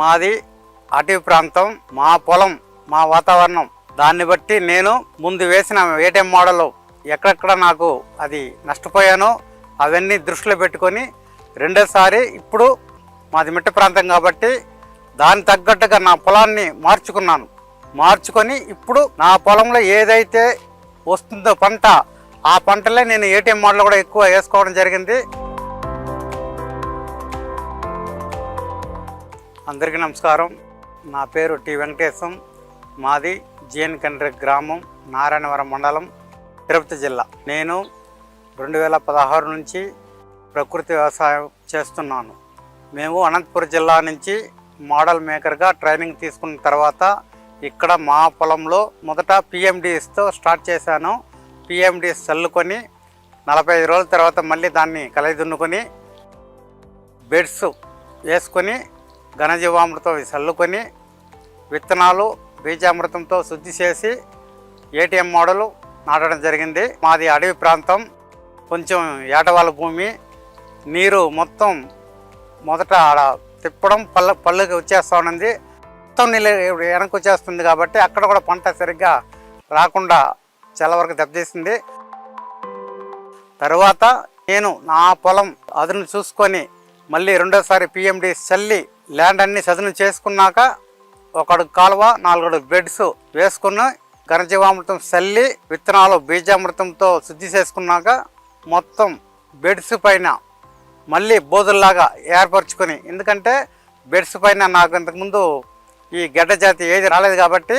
మాది అటవీ ప్రాంతం మా పొలం మా వాతావరణం. దాన్ని బట్టి నేను ముందు వేసిన ఏటీఎం మోడల్ ఎక్కడెక్కడ నాకు అది నష్టపోయానో అవన్నీ దృష్టిలో పెట్టుకొని రెండోసారి ఇప్పుడు మాది మిట్ట ప్రాంతం కాబట్టి దాని తగ్గట్టుగా నా పొలాన్ని మార్చుకున్నాను. మార్చుకొని ఇప్పుడు నా పొలంలో ఏదైతే వస్తుందో పంట ఆ పంటలే నేను ఏటీఎం మోడల్ కూడా ఎక్కువ వేసుకోవడం జరిగింది. అందరికీ నమస్కారం. నా పేరు టి వెంకటేశం. మాది జిఎన్ కండ్రి గ్రామం నారాయణవరం మండలం తిరుపతి జిల్లా. నేను రెండు వేల పదహారు నుంచి ప్రకృతి వ్యవసాయం చేస్తున్నాను. మేము అనంతపురం జిల్లా నుంచి మోడల్ మేకర్గా ట్రైనింగ్ తీసుకున్న తర్వాత ఇక్కడ మా పొలంలో మొదట పిఎండిఎస్తో స్టార్ట్ చేశాను. పిఎండిఎస్ చల్లుకొని నలభై ఐదు రోజుల తర్వాత మళ్ళీ దాన్ని కలయి దున్నుకొని బెడ్స్ వేసుకొని ఘనజీవామృతం చల్లుకొని విత్తనాలు బీజామృతంతో శుద్ధి చేసి ఏటీఎం మోడలు నాటడం జరిగింది. మాది అడవి ప్రాంతం. కొంచెం ఏటవాళ్ళ భూమి. నీరు మొత్తం మొదట ఆడ తిప్పడం పళ్ళ పళ్ళుకి వచ్చేస్తూ ఉన్నది మొత్తం నీళ్ళు వెనక్కి వచ్చేస్తుంది కాబట్టి అక్కడ కూడా పంట సరిగ్గా రాకుండా చాలా వరకు దెబ్బతీసింది. తర్వాత నేను నా పొలం అదును చూసుకొని మళ్ళీ రెండోసారి పిఎండి చల్లి ల్యాండ్ అన్ని సదనం చేసుకున్నాక ఒకడుగు కాలువ నాలుగు అడుగు బెడ్స్ వేసుకుని ఘనజీవామృతం చల్లి విత్తనాలు బీజామృతంతో శుద్ధి చేసుకున్నాక మొత్తం బెడ్స్ పైన మళ్ళీ బోధుల్లాగా ఏర్పరచుకొని ఎందుకంటే బెడ్స్ పైన నాకు ఇంతకుముందు ఈ గడ్డ జాతి ఏది రాలేదు కాబట్టి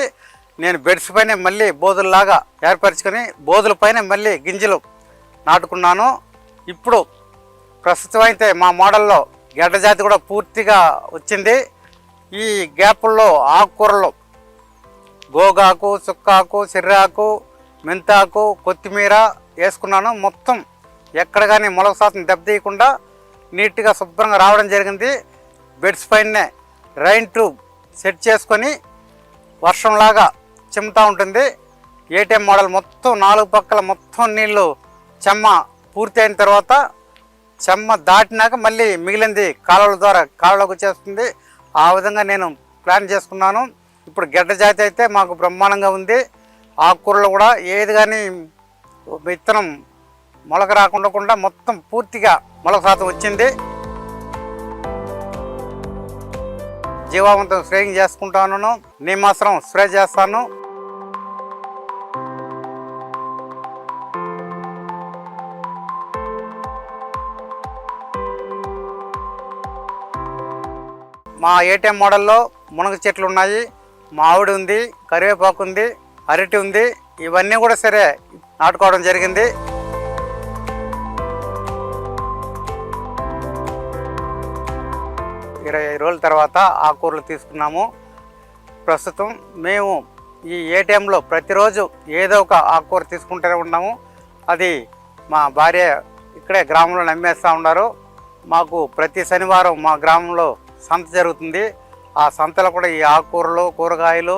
నేను బెడ్స్ పైన మళ్ళీ బోధుల్లాగా ఏర్పరచుకొని బోధుల పైన మళ్ళీ గింజలు నాటుకున్నాను. ఇప్పుడు ప్రస్తుతం అయితే మా మోడల్లో గడ్డ జాతి కూడా పూర్తిగా వచ్చింది. ఈ గ్యాపుల్లో ఆకుకూరలు గోగాకు చుక్కాకు సిర్రాకు మెంతాకు కొత్తిమీర వేసుకున్నాను. మొత్తం ఎక్కడ కానీ మొలక శాతం దెబ్బతీయకుండా నీట్గా శుభ్రంగా రావడం జరిగింది. బెడ్స్ పైనే రైన్ ట్యూబ్ సెట్ చేసుకొని వర్షంలాగా చిమ్ముతూ ఉంటుంది. ఏటీఎం మోడల్ మొత్తం నాలుగు పక్కల మొత్తం నీళ్ళు చెమ్మ పూర్తి అయిన తర్వాత చెమ్మ దాటినాక మళ్ళీ మిగిలింది కాలువల ద్వారా కాలువలోకి వచ్చేస్తుంది. ఆ విధంగా నేను ప్లాన్ చేసుకున్నాను. ఇప్పుడు గడ్డ జాతి అయితే మాకు బ్రహ్మాండంగా ఉంది. ఆకుకూరలు కూడా ఏది కానీ విత్తనం మొలక రాకుండా మొత్తం పూర్తిగా మొలక శాతం వచ్చింది. జీవావంతం స్ప్రేయింగ్ చేసుకుంటాను నీమాసరం స్ప్రే చేస్తాను. మా ఏటీఎం మోడల్లో మునగ చెట్లు ఉన్నాయి. మామిడి ఉంది కరివేపాకు ఉంది అరటి ఉంది. ఇవన్నీ కూడా సరే నాటుకోవడం జరిగింది. ఇరవై ఐదు రోజుల తర్వాత ఆకుకూరలు తీసుకున్నాము. ప్రస్తుతం మేము ఈ ఏటీఎంలో ప్రతిరోజు ఏదో ఒక ఆకుకూర తీసుకుంటూనే ఉన్నాము. అది మా భార్య ఇక్కడే గ్రామంలో నమ్మేస్తూ ఉన్నారు. మాకు ప్రతి శనివారం మా గ్రామంలో సంత జరుగుతుంది. ఆ సంతలో కూడా ఈ ఆకుకూరలు కూరగాయలు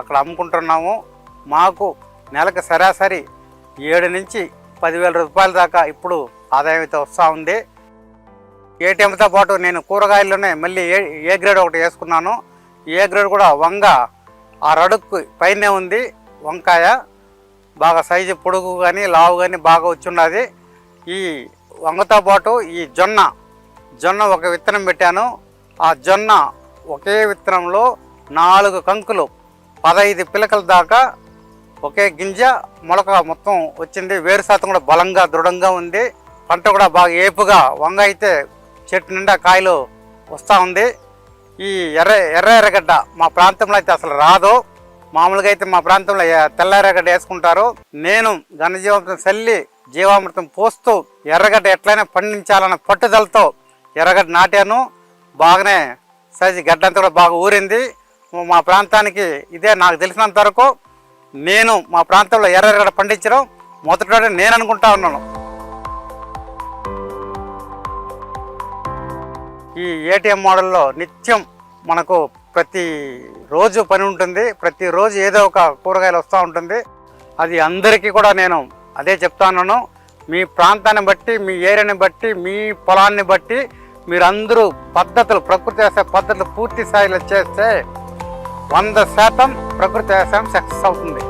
అక్కడ అమ్ముకుంటున్నాము. మాకు నెలకు సరాసరి ఏడు నుంచి పదివేల రూపాయల దాకా ఇప్పుడు ఆదాయం అయితే వస్తూ ఉంది. ఏటీఎంతో పాటు నేను కూరగాయల్లోనే మళ్ళీ ఏ ఏ గ్రేడ్ ఒకటి వేసుకున్నాను. ఏ గ్రేడ్ కూడా వంగ ఆ రడుక్కు పైనే ఉంది. వంకాయ బాగా సైజు పొడుగు కానీ లావు కానీ బాగా వచ్చున్నది ఈ వంగతో పాటు ఈ జొన్న జొన్న ఒక విత్తనం పెట్టాను. ఆ జొన్న ఒకే విత్తనంలో నాలుగు కంకులు పదహైదు పిలకల దాకా ఒకే గింజ మొలక మొత్తం వచ్చింది. వేరు శాతం కూడా బలంగా దృఢంగా ఉంది. పంట కూడా బాగా ఏపుగా వంగ అయితే చెట్టు నిండా కాయలు వస్తూ ఉంది. ఈ ఎర్ర ఎర్ర ఎర్రగడ్డ మా ప్రాంతంలో అయితే అసలు రాదు. మామూలుగా అయితే మా ప్రాంతంలో తెల్ల ఎర్రగడ్డ వేసుకుంటారు. నేను ఘనజీవామృతం చల్లి జీవామృతం పోస్తూ ఎర్రగడ్డ ఎట్లయినా పండించాలన్న పట్టుదలతో ఎర్రగడ్డ నాటాను. బాగానే సైజు గడ్డ అంతా కూడా బాగా ఊరింది. మా ప్రాంతానికి ఇదే నాకు తెలిసినంత వరకు నేను మా ప్రాంతంలో ఎర్ర ఎర్రగడ్డ పండించడం మొదటి నేను అనుకుంటా ఉన్నాను. ఈ ఏటీఎం మోడల్లో నిత్యం మనకు ప్రతి రోజు పని ఉంటుంది. ప్రతిరోజు ఏదో ఒక కూరగాయలు వస్తూ ఉంటుంది. అది అందరికీ కూడా నేను అదే చెప్తాను మీ ప్రాంతాన్ని బట్టి మీ ఏరియాని బట్టి మీ పొలాన్ని బట్టి మీరందరూ పద్ధతులు ప్రకృతి వ్యవసాయ పద్ధతులు పూర్తి స్థాయిలో చేస్తే వంద శాతం ప్రకృతి వ్యవసాయం సక్సెస్ అవుతుంది.